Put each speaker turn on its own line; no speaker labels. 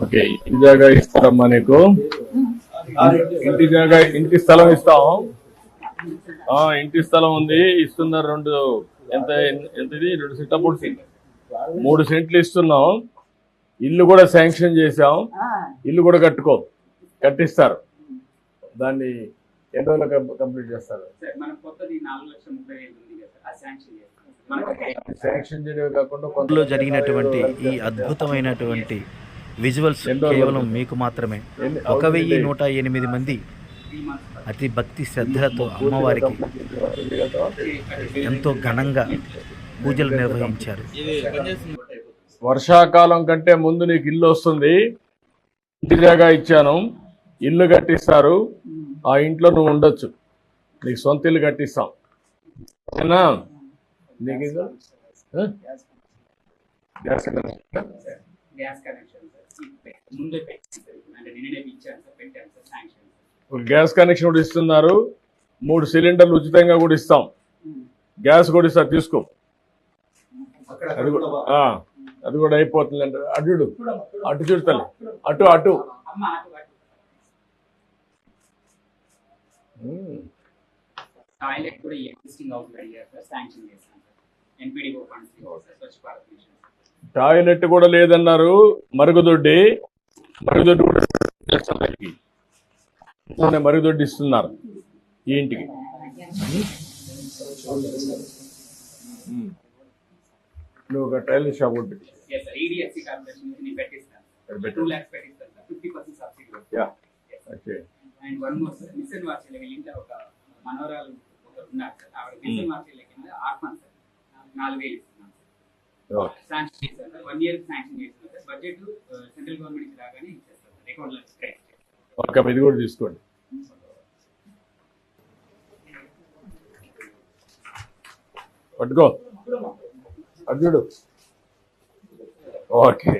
Okay ఇంటి జాగా ఇస్తారమ్మా నీకు? ఇంటి జాగా ఇంటి స్థలం ఇస్తాం ఇంటి స్థలం ఉంది ఇస్తున్నారు రెండు ఎంత ఎంతది? రెండు సెంట్ల మూడు సెంట్ మూడు సెంట్లు ఇస్తున్నాం ఇల్లు కూడా శాంక్షన్ చేసాం ఇల్లు కూడా కట్టుకో కట్టిస్తారు. దాన్ని ఎన్ని రోజులు కంప్లీట్ చేస్తారు?
శాంక్షన్
జరిగినటువంటి ఈ అద్భుతమైనటువంటి విజువల్స్ కేవలం మీకు మాత్రమే. ఒక వెయ్యి నూట ఎనిమిది మంది అతి భక్తి శ్రద్ధలతో అమ్మవారికి ఎంతో ఘనంగా పూజలు నిర్వహించారు.
వర్షాకాలం కంటే ముందు నీకు ఇల్లు వస్తుంది. ఇంటి జాగా ఇచ్చాను. ఇల్లు కట్టిస్తారు. ఆ ఇంట్లో నువ్వు ఉండొచ్చు. నీకు సొంత ఇల్లు కట్టిస్తాం. ఓకేనా నీకు? Gas connection?
గ్యాస్ కనెక్షన్
కూడా ఇస్తున్నారు. మూడు సిలిండర్లు ఉచితంగా కూడా ఇస్తాం. గ్యాస్ కూడా ఇస్తారు తీసుకో. అది కూడా అది కూడా అయిపోతుంది అంటే అటు చూడు అటు చూడతాను అటు అటు
అమ్మ అటు అటు
ఉమ్.
టాయిలెట్ కూడా ఎగ్జిస్టింగ్ అవుట్ అయ్యారు సార్ శాంక్షన్ చేస్తాను sir NPDO funds sir Swachh Bharat mission.
Toilet కూడా లేదన్నారు మరుగుదొడ్డి. మరుగుదొడ్డి కూడా మరుగుదొడ్డి ఇస్తున్నారు ఈ ఇంటికి. ఉమ్. నువ్వు ఒక టైలర్ షాప్ ఒకటి. Okay.
And one more sir machine ఒక మనవరాలు ఒకరు ఉన్నారు సార్. ఆవిడ ఆర్ఫన్ సార్ నాలుగు వేలు ఇస్తున్నాం. శాంక్షన్ చేశారు సార్. వన్ ఇయర్ శాంక్షన్ చేస్తున్నాం సార్. బడ్జెట్ సెంట్రల్ గవర్నమెంట్ రాగానే ఇచ్చేస్తాం సార్. అకౌంట్లో క్రెడిట్
ఓకే ఇది కూడా తీసుకోండి. పట్టుకో. అర్జుడు ఓకే.